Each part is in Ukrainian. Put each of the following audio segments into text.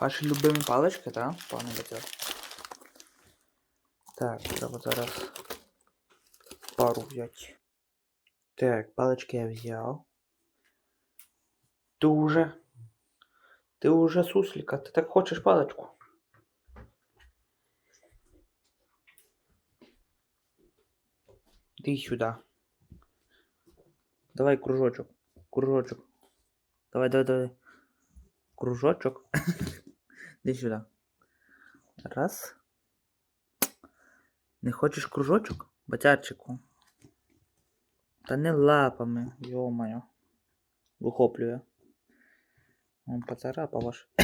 Ваші любимі палички, так, пане Батьок? Так, треба зараз пару взяти. Так, палички я взяв. Ти уже. Ти уже сусліка, ти так хочеш паличку? Іди сюди. Давай кружочок. Кружочок. Давай, давай, давай. Кружочок. Іди сюди. Раз. Не хочеш кружочок? Батярчику. Та не лапами, йо-моє. Вихоплює. Он поцарапав аж.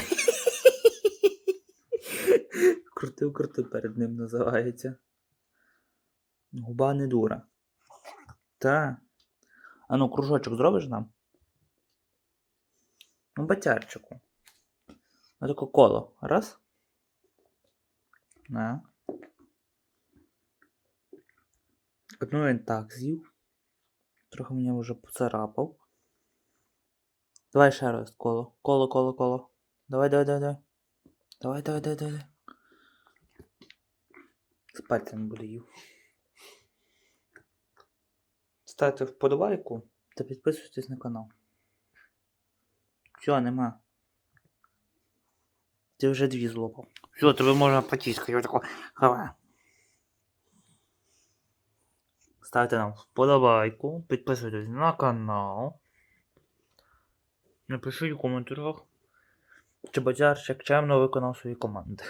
Крутив крутив перед ним називається. Губа не дура. Та. А ну, кружочок зробиш нам? Ну, батярчику. Ну, таке коло. Раз. На. Одну він так з'їв. Трохи мене вже поцарапав. Давай ще раз коло. Коло, коло, коло. Давай, давай, давай, давай. Давай, давай, давай, давай. З пальцем їв. Ставте вподобайку та підписуйтесь на канал. Все, нема. Ти вже дві злопав. Все, тебе можна потіскати. Отако. Ставте нам вподобайку, підписуйтесь на канал. Напишіть у коментарях, чи бадярчик чемно виконав свої команди.